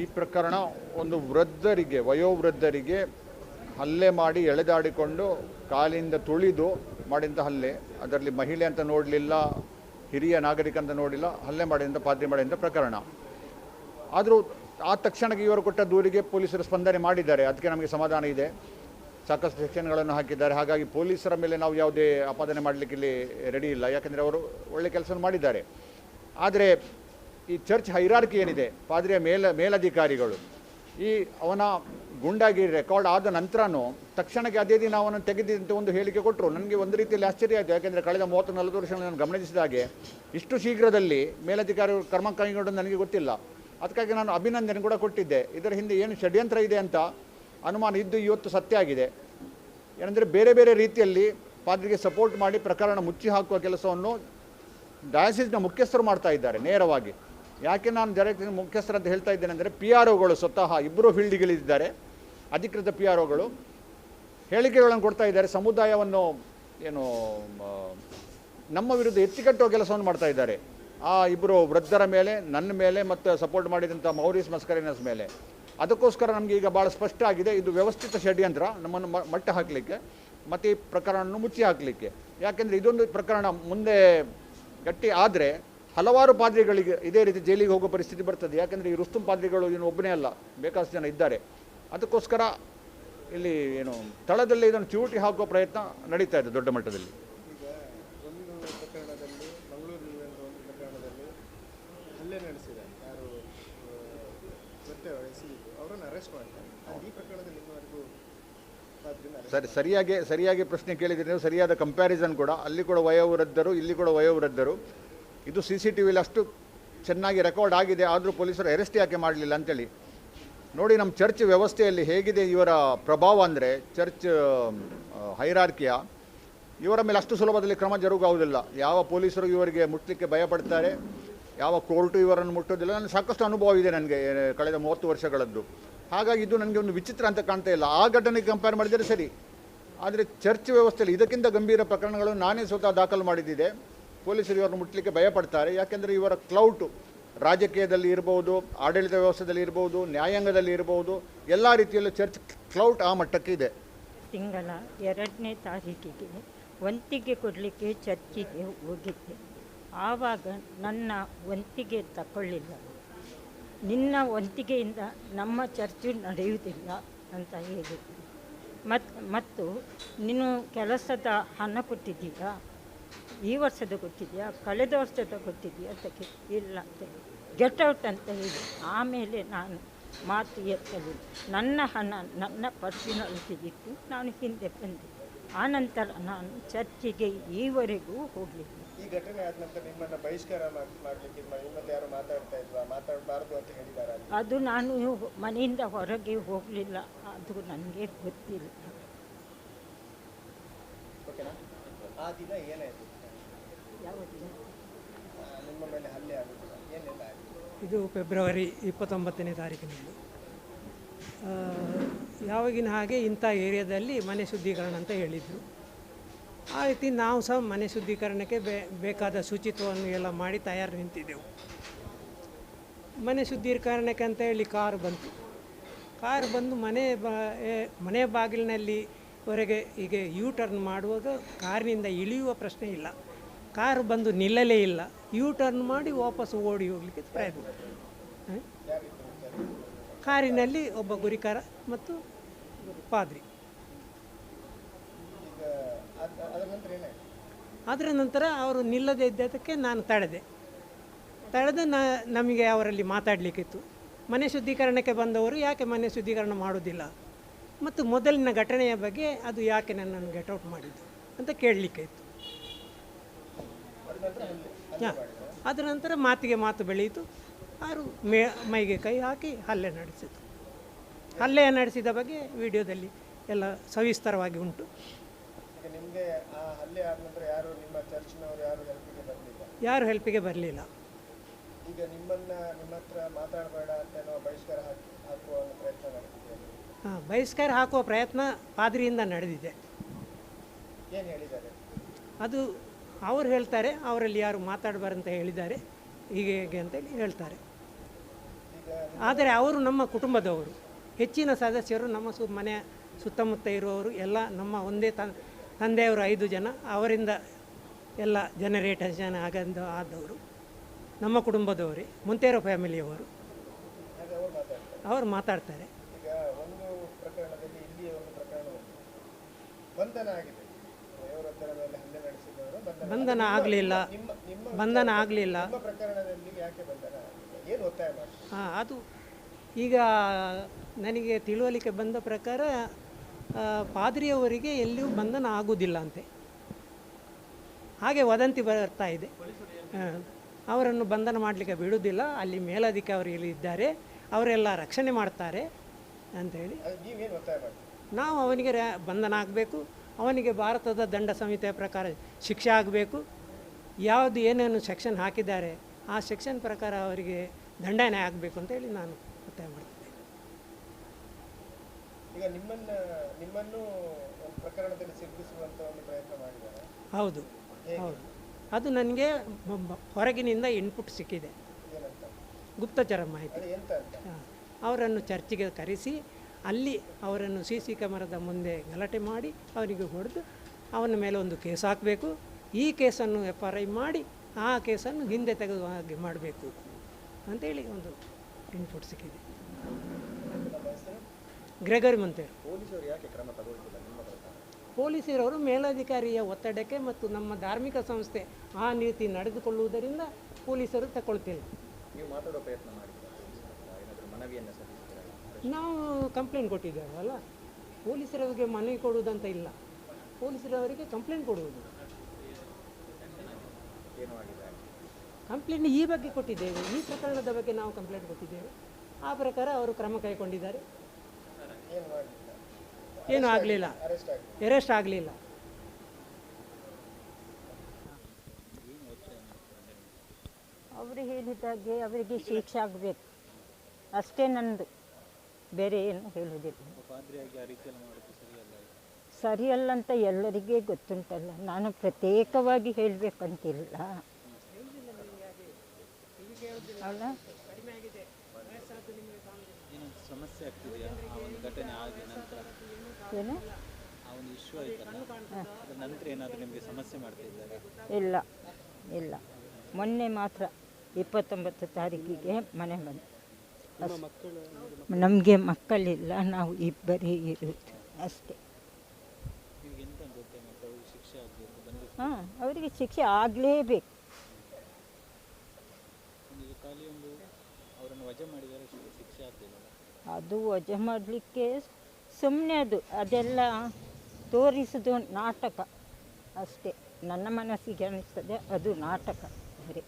ಈ ಪ್ರಕರಣ ಒಂದು ವೃದ್ಧರಿಗೆ, ವಯೋವೃದ್ಧರಿಗೆ ಹಲ್ಲೆ ಮಾಡಿ ಎಳೆದಾಡಿಕೊಂಡು ಕಾಲಿಂದ ತುಳಿದು ಮಾಡಿದಂಥ ಹಲ್ಲೆ. ಅದರಲ್ಲಿ ಮಹಿಳೆ ಅಂತ ನೋಡಲಿಲ್ಲ, ಹಿರಿಯ ನಾಗರಿಕ ಅಂತ ನೋಡಿಲ್ಲ ಹಲ್ಲೆ ಮಾಡಿದಂಥ ಪಾದ್ರಿ ಮಾಡಿದಂಥ ಪ್ರಕರಣ. ಆದರೂ ಆ ತಕ್ಷಣಕ್ಕೆ ಇವರು ಕೊಟ್ಟ ದೂರಿಗೆ ಪೊಲೀಸರು ಸ್ಪಂದನೆ ಮಾಡಿದ್ದಾರೆ. ಅದಕ್ಕೆ ನಮಗೆ ಸಮಾಧಾನ ಇದೆ. ಸಾಕಷ್ಟು ಸೆಕ್ಷನ್ಗಳನ್ನು ಹಾಕಿದ್ದಾರೆ. ಹಾಗಾಗಿ ಪೊಲೀಸರ ಮೇಲೆ ನಾವು ಯಾವುದೇ ಆಪಾದನೆ ಮಾಡಲಿಕ್ಕೆ ಇಲ್ಲಿ ರೆಡಿ ಇಲ್ಲ. ಯಾಕೆಂದರೆ ಅವರು ಒಳ್ಳೆ ಕೆಲಸ ಮಾಡಿದ್ದಾರೆ. ಆದರೆ ಈ ಚರ್ಚ್ ಹೈರಾರ್ಕಿ ಏನಿದೆ? ಪಾದ್ರಿಯ ಮೇಲ, ಮೇಲಧಿಕಾರಿಗಳು. ಈ ಅವನ ಗುಂಡಾಗಿ ರೆಕಾರ್ಡ್ ಆದ ನಂತರನೂ ತಕ್ಷಣಕ್ಕೆ ಅದೇ ದಿನ ಅವನನ್ನು ತೆಗೆದಿದ್ದಂತೆ ಒಂದು ಹೇಳಿಕೆ ಕೊಟ್ಟರು ನನಗೆ ಒಂದು ರೀತಿಯಲ್ಲಿ ಆಶ್ಚರ್ಯ ಆಯಿತು. ಯಾಕೆಂದರೆ ಕಳೆದ ಮೂವತ್ತು ನಲವತ್ತು ವರ್ಷಗಳನ್ನು ನಾನು ಗಮನಿಸಿದ ಹಾಗೆ ಇಷ್ಟು ಶೀಘ್ರದಲ್ಲಿ ಮೇಲಧಿಕಾರಿಗಳು ಕ್ರಮ ಕೈಗೊಂಡು ನನಗೆ ಗೊತ್ತಿಲ್ಲ. ಅದಕ್ಕಾಗಿ ನಾನು ಅಭಿನಂದನೆ ಕೂಡ ಕೊಟ್ಟಿದ್ದೆ. ಇದರ ಹಿಂದೆ ಏನು ಷಡ್ಯಂತ್ರ ಇದೆ ಅಂತ ಅನುಮಾನ ಇದ್ದು ಇವತ್ತು ಸತ್ಯ ಆಗಿದೆ. ಏನಂದರೆ ಬೇರೆ ಬೇರೆ ರೀತಿಯಲ್ಲಿ ಪಾದ್ರಿಗೆ ಸಪೋರ್ಟ್ ಮಾಡಿ ಪ್ರಕರಣ ಮುಚ್ಚಿ ಹಾಕುವ ಕೆಲಸವನ್ನು ಡಯಾಸಿಸ್ನ ಮುಖ್ಯಸ್ಥರು ಮಾಡ್ತಾ ಇದ್ದಾರೆ ನೇರವಾಗಿ. ಯಾಕೆ ನಾನು ಡೈರೆಕ್ಟ್ ಮುಖ್ಯಸ್ಥರು ಅಂತ ಹೇಳ್ತಾ ಇದ್ದೇನೆ ಅಂದರೆ ಪಿ ಆರ್ ಒಗಳು ಸ್ವತಃ ಇಬ್ಬರು ಫೀಲ್ಡ್ಗಳಿದ್ದಾರೆ, ಅಧಿಕೃತ ಪಿ ಆರ್ ಒಗಳು ಹೇಳಿಕೆಗಳನ್ನು ಕೊಡ್ತಾ ಇದ್ದಾರೆ, ಸಮುದಾಯವನ್ನು ಏನು ನಮ್ಮ ವಿರುದ್ಧ ಎತ್ತಿಕಟ್ಟುವ ಕೆಲಸವನ್ನು ಮಾಡ್ತಾ ಇದ್ದಾರೆ. ಆ ಇಬ್ಬರು ವೃದ್ಧರ ಮೇಲೆ, ನನ್ನ ಮೇಲೆ ಮತ್ತು ಸಪೋರ್ಟ್ ಮಾಡಿದಂಥ ಮೌರಿಸ್ ಮಸ್ಕರಿನಸ್ ಮೇಲೆ. ಅದಕ್ಕೋಸ್ಕರ ನಮಗೆ ಈಗ ಭಾಳ ಸ್ಪಷ್ಟ ಆಗಿದೆ, ಇದು ವ್ಯವಸ್ಥಿತ ಷಡ್ಯಂತ್ರ, ನಮ್ಮನ್ನು ಮಟ್ಟ ಹಾಕಲಿಕ್ಕೆ ಮತ್ತು ಈ ಪ್ರಕರಣವನ್ನು ಮುಚ್ಚಿ ಹಾಕಲಿಕ್ಕೆ. ಯಾಕೆಂದರೆ ಇದೊಂದು ಪ್ರಕರಣ ಮುಂದೆ ಗಟ್ಟಿ ಆದರೆ ಹಲವಾರು ಪಾದ್ರಿಗಳಿಗೆ ಇದೇ ರೀತಿ ಜೈಲಿಗೆ ಹೋಗೋ ಪರಿಸ್ಥಿತಿ ಬರ್ತದೆ. ಯಾಕೆಂದರೆ ಈ ರುಸ್ತುಂ ಪಾದ್ರಿಗಳು ಏನು ಒಬ್ಬನೇ ಅಲ್ಲ, ಬೇಕಾದಷ್ಟು ಜನ ಇದ್ದಾರೆ. ಅದಕ್ಕೋಸ್ಕರ ಇಲ್ಲಿ ಏನು, ತಳದಲ್ಲಿ ಇದನ್ನು ಚಿವುಟಿ ಹಾಕುವ ಪ್ರಯತ್ನ ನಡೀತಾ ಇದೆ ದೊಡ್ಡ ಮಟ್ಟದಲ್ಲಿ. ಸರಿ, ಸರಿಯಾಗಿ ಸರಿಯಾಗಿ ಪ್ರಶ್ನೆ ಕೇಳಿದರೆ ನೀವು ಸರಿಯಾದ ಕಂಪ್ಯಾರಿಸನ್ ಕೂಡ. ಅಲ್ಲಿ ಕೂಡ ವಯೋವೃದ್ಧರು, ಇಲ್ಲಿ ಕೂಡ ವಯೋವೃದ್ಧರು. ಇದು ಸಿ ಸಿ ಟಿ ವಿಲಿ ಅಷ್ಟು ಚೆನ್ನಾಗಿ ರೆಕಾರ್ಡ್ ಆಗಿದೆ, ಆದರೂ ಪೊಲೀಸರು ಅರೆಸ್ಟ್ ಯಾಕೆ ಮಾಡಲಿಲ್ಲ ಅಂತೇಳಿ. ನೋಡಿ, ನಮ್ಮ ಚರ್ಚ್ ವ್ಯವಸ್ಥೆಯಲ್ಲಿ ಹೇಗಿದೆ ಇವರ ಪ್ರಭಾವ ಅಂದರೆ, ಚರ್ಚ್ ಹೈರಾರ್ಕಿಯ, ಇವರ ಮೇಲೆ ಅಷ್ಟು ಸುಲಭದಲ್ಲಿ ಕ್ರಮ ಜರುಗುವುದಿಲ್ಲ. ಯಾವ ಪೊಲೀಸರು ಇವರಿಗೆ ಮುಟ್ಟಲಿಕ್ಕೆ ಭಯಪಡ್ತಾರೆ, ಯಾವ ಕೋರ್ಟು ಇವರನ್ನು ಮುಟ್ಟೋದಿಲ್ಲ ನನಗೆ ಸಾಕಷ್ಟು ಅನುಭವ ಇದೆ ನನಗೆ ಕಳೆದ ಮೂವತ್ತು ವರ್ಷಗಳದ್ದು. ಹಾಗಾಗಿ ಇದು ನನಗೆ ಒಂದು ವಿಚಿತ್ರ ಅಂತ ಕಾಣ್ತಾ ಇಲ್ಲ. ಆ ಘಟನೆಗೆ ಕಂಪೇರ್ ಮಾಡಿದರೆ ಸರಿ. ಆದರೆ ಚರ್ಚ್ ವ್ಯವಸ್ಥೆಯಲ್ಲಿ ಇದಕ್ಕಿಂತ ಗಂಭೀರ ಪ್ರಕರಣಗಳನ್ನು ನಾನೇ ಸ್ವತಃ ದಾಖಲು ಮಾಡಿದ್ದಿದೆ. ಪೊಲೀಸರು ಇವರನ್ನು ಮುಟ್ಟಲಿಕ್ಕೆ ಭಯಪಡ್ತಾರೆ. ಯಾಕೆಂದರೆ ಇವರ ಕ್ಲೌಟು ರಾಜಕೀಯದಲ್ಲಿ ಇರ್ಬೋದು, ಆಡಳಿತ ವ್ಯವಸ್ಥೆಯಲ್ಲಿ ಇರ್ಬೋದು, ನ್ಯಾಯಾಂಗದಲ್ಲಿ ಇರ್ಬೋದು, ಎಲ್ಲ ರೀತಿಯಲ್ಲೂ ಚರ್ಚ್ ಕ್ಲೌಟ್ ಆ ಮಟ್ಟಕ್ಕೆ ಇದೆ. ತಿಂಗಳ ಎರಡನೇ ತಾರೀಕಿಗೆ ವಂತಿಗೆ ಕೊಡಲಿಕ್ಕೆ ಚರ್ಚಿಗೆ ಹೋಗಿದ್ದೆ. ಆವಾಗ ನನ್ನ ವಂತಿಗೆ ತಗೊಳ್ಳಿಲ್ಲ ನಿನ್ನ ವಂತಿಗೆಯಿಂದ ನಮ್ಮ ಚರ್ಚು ನಡೆಯುವುದಿಲ್ಲ ಅಂತ ಹೇಳಿದ್ದೆ. ಮತ್ತು ಮತ್ತು ನೀನು ಕೆಲಸದ ಹಣ ಕೊಟ್ಟಿದ್ದೀಯಾ? ಈ ವರ್ಷದ ಗೊತ್ತಿದೆಯಾ? ಕಳೆದ ವರ್ಷದ ಗೊತ್ತಿದೆಯಾ? ಅದಕ್ಕೆ ಇಲ್ಲ ಅಂತ ಹೇಳಿ. ಗೆಟ್ ಔಟ್ ಅಂತ ಹೇಳಿ. ಆಮೇಲೆ ನಾನು ಮಾತು ಎತ್ತಲು ನನ್ನ ಹಣ ನನ್ನ ಪರ್ಸಿನಲ್ಲಿ ತೆಗೆದು ನಾನು ಹಿಂದೆ ಬಂದೆ. ಆನಂತರ ನಾನು ಚರ್ಚಿಗೆ ಈವರೆಗೂ ಹೋಗಲಿಲ್ಲ. ಈ ಘಟನೆ ಆದ ನಂತರ ನಿಮ್ಮನ್ನ ಬಹಿಷ್ಕಾರ ಮಾಡಲಿಕ್ಕೆ ಮಾಡ್ಲಿಕ್ಕೆ ನಿಮ್ಮ ನಿಮ್ಮಲ್ಲಿ ಯಾರು ಮಾತಾಡ್ತಾ ಇದ್ವಾ ಮಾತಾಡಬಾರ್ದು ಅಂತ ಹೇಳಿದ್ದಾರೆ ಅದು ನಾನು ಮನೆಯಿಂದ ಹೊರಗೆ ಹೋಗಲಿಲ್ಲ. ಅದು ನನಗೆ ಗೊತ್ತಿಲ್ಲ. ಓಕೆನಾ ಆ ದಿನ ಏನಾಯ್ತು? ನಿಮ್ಮ ಮೇಲೆ ಹಲ್ಲೆ ಏನೆಲ್ಲ ಆಯ್ತು? ಇದು ಫೆಬ್ರವರಿ ಇಪ್ಪತ್ತೊಂಬತ್ತನೇ ತಾರೀಕಿನಲ್ಲಿ. ಆ, ಯಾವಾಗಿನ ಹಾಗೆ ಇಂಥ ಏರಿಯಾದಲ್ಲಿ ಮನೆ ಶುದ್ಧೀಕರಣ ಅಂತ ಹೇಳಿದರು. ಆ ರೀತಿ ನಾವು ಸಹ ಮನೆ ಶುದ್ಧೀಕರಣಕ್ಕೆ ಬೇ ಬೇಕಾದ ಶುಚಿತ್ವವನ್ನು ಎಲ್ಲ ಮಾಡಿ ತಯಾರು ನಿಂತಿದ್ದೆವು. ಮನೆ ಶುದ್ಧೀಕರಣಕ್ಕೆ ಅಂತ ಹೇಳಿ ಕಾರು ಬಂತು. ಕಾರು ಬಂದು ಮನೆ ಬಾ ಮನೆ ಬಾಗಿಲಿನಲ್ಲಿ ಹೊರಗೆ ಹೀಗೆ ಯೂ ಟರ್ನ್ ಮಾಡುವಾಗ ಕಾರಿನಿಂದ ಇಳಿಯುವ ಪ್ರಶ್ನೆ ಇಲ್ಲ. ಕಾರು ಬಂದು ನಿಲ್ಲಲೇ ಇಲ್ಲ. ಯೂ ಟರ್ನ್ ಮಾಡಿ ವಾಪಸ್ ಓಡಿ ಹೋಗಲಿಕ್ಕೆ ಪ್ರಯತ್ನ. ಕಾರಿನಲ್ಲಿ ಒಬ್ಬ ಗುರಿಕಾರ ಮತ್ತು ಪಾದ್ರಿ. ಅದರ ನಂತರ ಅವರು ನಿಲ್ಲದೇ ಇದ್ದದಕ್ಕೆ ನಾನು ತಡೆದೆ. ತಡೆದು ನ, ನಮಗೆ ಅವರಲ್ಲಿ ಮಾತಾಡಲಿಕ್ಕಿತ್ತು. ಮನೆ ಶುದ್ಧೀಕರಣಕ್ಕೆ ಬಂದವರು ಯಾಕೆ ಮನೆ ಶುದ್ಧೀಕರಣ ಮಾಡೋದಿಲ್ಲ? ಮತ್ತು ಮೊದಲಿನ ಘಟನೆಯ ಬಗ್ಗೆ ಅದು ಯಾಕೆ ನನ್ನನ್ನು ಔಟ್ ಮಾಡಿದ್ದು ಅಂತ ಕೇಳಲಿಕ್ಕೆ ಇತ್ತು ಹಾಂ. ಅದರ ನಂತರ ಮಾತಿಗೆ ಮಾತು ಬೆಳೆಯಿತು. ಅವರು ಮೇ ಮೈಗೆ ಕೈ ಹಾಕಿ ಹಲ್ಲೆ ನಡೆಸಿತು. ಹಲ್ಲೆ ನಡೆಸಿದ ಬಗ್ಗೆ ವಿಡಿಯೋದಲ್ಲಿ ಎಲ್ಲ ಸವಿಸ್ತರವಾಗಿ ಉಂಟು. ಯಾರು ಹೆಲ್ಪಿಗೆ ಬರಲಿಲ್ಲ? ಈಗ ನಿಮ್ಮನ್ನ ನಿಮ್ಮ ಹತ್ರ ಮಾತಾಡಬೇಡ ಅಂತ ಬಹಿಷ್ಕಾರ ಹಾಕಿ ಹಾಕುವ ಪ್ರಯತ್ನ ಬಹಿಷ್ಕಾರ ಹಾಕುವ ಪ್ರಯತ್ನ ಪಾದ್ರಿಯಿಂದ ನಡೆದಿದೆ. ಅದು ಅವರು ಹೇಳ್ತಾರೆ ಅವರಲ್ಲಿ ಯಾರು ಮಾತಾಡಬಾರಂತ ಹೇಳಿದ್ದಾರೆ ಹೀಗೆ ಹೇಗೆ ಅಂತೇಳಿ ಹೇಳ್ತಾರೆ. ಆದರೆ ಅವರು ನಮ್ಮ ಕುಟುಂಬದವರು ಹೆಚ್ಚಿನ ಸದಸ್ಯರು ನಮ್ಮ ಸು ಮನೆಯ ಸುತ್ತಮುತ್ತ ಇರುವವರು ಎಲ್ಲ ನಮ್ಮ ಒಂದೇ ತನ್ ತಂದೆಯವರು ಐದು ಜನ ಅವರಿಂದ ಎಲ್ಲ ಜನರೇಟರ್ ಜನ ಆಗಂದು ಆದವರು ನಮ್ಮ ಕುಟುಂಬದವರೇ ಮುಂತೇರೋ ಫ್ಯಾಮಿಲಿಯವರು. ಅವರು ಮಾತಾಡ್ತಾರೆ ಅವರು ಮಾತಾಡ್ತಾರೆ ಈಗ ಒಂದು ಪ್ರಕರಣದಲ್ಲಿ ಇಲ್ಲಿ ಒಂದು ಪ್ರಕರಣ ಉಂಟು. ಬಂಧನ ಆಗಿದೆ ವಯೋವೃದ್ಧರ ಮೇಲೆ ಹಲ್ಲೆ ನಡೆಸಿದವರು ಬಂಧನ ಬಂಧನ ಆಗಲಿಲ್ಲ. ಬಂಧನ ಆಗಲಿಲ್ಲ. ನಿಮ್ಮ ಪ್ರಕರಣದಲ್ಲಿ ಯಾಕೆ ಬಂಧನ ಏನು ಒತ್ತಾಯ ಮಾಡಿ ಹಾಂ ಅದು ಈಗ ನನಗೆ ತಿಳುವಳಿಕೆ ಬಂದ ಪ್ರಕಾರ ಪಾದ್ರಿಯವರಿಗೆ ಎಲ್ಲಿಯೂ ಬಂಧನ ಆಗುವುದಿಲ್ಲ ಅಂತೆ ಹಾಗೆ ವದಂತಿ ಬರ್ತಾ ಇದೆ. ಅವರನ್ನು ಬಂಧನ ಮಾಡಲಿಕ್ಕೆ ಬಿಡುವುದಿಲ್ಲ. ಅಲ್ಲಿ ಮೇಲಧಿಕಾರಿ ಇದ್ದಾರೆ. ಅವರೆಲ್ಲ ರಕ್ಷಣೆ ಮಾಡ್ತಾರೆ ಅಂತ ಅಂಥೇಳಿ ನಾವು ಅವನಿಗೆ ಬಂಧನ ಆಗಬೇಕು ಅವನಿಗೆ ಭಾರತದ ದಂಡ ಸಂಹಿತೆಯ ಪ್ರಕಾರ ಶಿಕ್ಷೆ ಆಗಬೇಕು. ಯಾವುದು ಏನೇನು ಸೆಕ್ಷನ್ ಹಾಕಿದ್ದಾರೆ ಆ ಸೆಕ್ಷನ್ ಪ್ರಕಾರ ಅವರಿಗೆ ದಂಡನೆ ಆಗಬೇಕು ಅಂತೇಳಿ ನಾನು ಒತ್ತಾಯ ಮಾಡ್ತಿದ್ದೆ ಈಗ ನಿಮ್ಮನ್ನ ನಿಮ್ಮನ್ನು ಪ್ರಕರಣದಲ್ಲಿ ಒಂದು ಪ್ರಯತ್ನ ಮಾಡಿದ್ದಾರೆ. ಹೌದು ಹೌದು. ಅದು ನನಗೆ ಹೊರಗಿನಿಂದ ಇನ್ಪುಟ್ ಸಿಕ್ಕಿದೆ. ಗುಪ್ತಚರ ಮಾಹಿತಿ. ಅಂತ. ಅವರನ್ನು ಚರ್ಚಿಗೆ ಕರೆಸಿ ಅಲ್ಲಿ ಅವರನ್ನು ಸಿ ಸಿ ಕ್ಯಾಮರಾದ ಮುಂದೆ ಗಲಾಟೆ ಮಾಡಿ ಅವರಿಗೆ ಹೊಡೆದು ಅವನ ಮೇಲೆ ಒಂದು ಕೇಸ್ ಹಾಕಬೇಕು. ಈ ಕೇಸನ್ನು ಎಫ್ ಆರ್ ಐ ಮಾಡಿ ಆ ಕೇಸನ್ನು ಹಿಂದೆ ತೆಗೆದು ಹಾಗೆ ಮಾಡಬೇಕು ಅಂತೇಳಿ ಒಂದು ಇನ್ಪುಟ್ ಸಿಕ್ಕಿದೆ. ಗ್ರೆಗರಿ ಪ್ರಕಾರ? ಪೊಲೀಸರವರು ಮೇಲಾಧಿಕಾರಿಯ ಒತ್ತಡಕ್ಕೆ ಮತ್ತು ನಮ್ಮ ಧಾರ್ಮಿಕ ಸಂಸ್ಥೆ ಆ ನೀತಿ ನಡೆದುಕೊಳ್ಳುವುದರಿಂದ ಪೊಲೀಸರು ತಗೊಳ್ತಿಲ್ಲ. ನೀವು ಮಾತಾಡೋ ಪ್ರಯತ್ನ ಮಾಡಿ. ನಾವು ಕಂಪ್ಲೇಂಟ್ ಕೊಟ್ಟಿದ್ದೇವಲ್ಲ ಪೊಲೀಸರವರಿಗೆ ಮನವಿ ಕೊಡುವುದಂತ ಇಲ್ಲ. ಪೊಲೀಸರವರಿಗೆ ಕಂಪ್ಲೇಂಟ್ ಕೊಡುವುದು. ಕಂಪ್ಲೇಂಟ್ ಈ ಬಗ್ಗೆ ಕೊಟ್ಟಿದ್ದೇವೆ. ಈ ಪ್ರಕರಣದ ಬಗ್ಗೆ ನಾವು ಕಂಪ್ಲೇಂಟ್ ಕೊಟ್ಟಿದ್ದೇವೆ. ಆ ಪ್ರಕಾರ ಅವರು ಕ್ರಮ ಕೈಗೊಂಡಿದ್ದಾರೆ. ಏನು ಆಗಲಿಲ್ಲ. ಅರೆಸ್ಟ್ ಆಗಲಿಲ್ಲ. ಅವರು ಹೇಳಿದಾಗೆ ಅವರಿಗೆ ಶಿಕ್ಷೆ ಆಗಬೇಕು. ಅಷ್ಟೇ ನನ್ನದು ಬೇರೆ ಏನು ಹೇಳುವುದಿಲ್ಲ. ಸರಿಯಲ್ಲ ಅಂತ ಎಲ್ಲರಿಗೆ ಗೊತ್ತುಂಟಲ್ಲ. ನಾನು ಪ್ರತ್ಯೇಕವಾಗಿ ಹೇಳಬೇಕಂತಿಲ್ಲ. ಅಲ್ಲ ಏನೋ? ಇಲ್ಲ. ಇಲ್ಲ. ಮೊನ್ನೆ ಮಾತ್ರ ಇಪ್ಪತ್ತೊಂಬತ್ತು ತಾರೀಕಿಗೆ ಮನೆ ಬಂದು. ನಮಗೆ ಮಕ್ಕಳಿಲ್ಲ, ನಾವು ಇಬ್ಬರೇ ಇರುತ್ತೆ ಅಷ್ಟೇ. ಹಾಂ, ಅವರಿಗೆ ಶಿಕ್ಷೆ ಆಗಲೇಬೇಕು. ಅದು ವಜೆ ಮಾಡಲಿಕ್ಕೆ ಸುಮ್ಮನೆ ಅದು, ಅದೆಲ್ಲ ತೋರಿಸೋದು ನಾಟಕ. ಅಷ್ಟೇ, ನನ್ನ ಮನಸ್ಸಿಗೆ ಅನಿಸ್ತದೆ ಅದು ನಾಟಕ. ಬರೀ.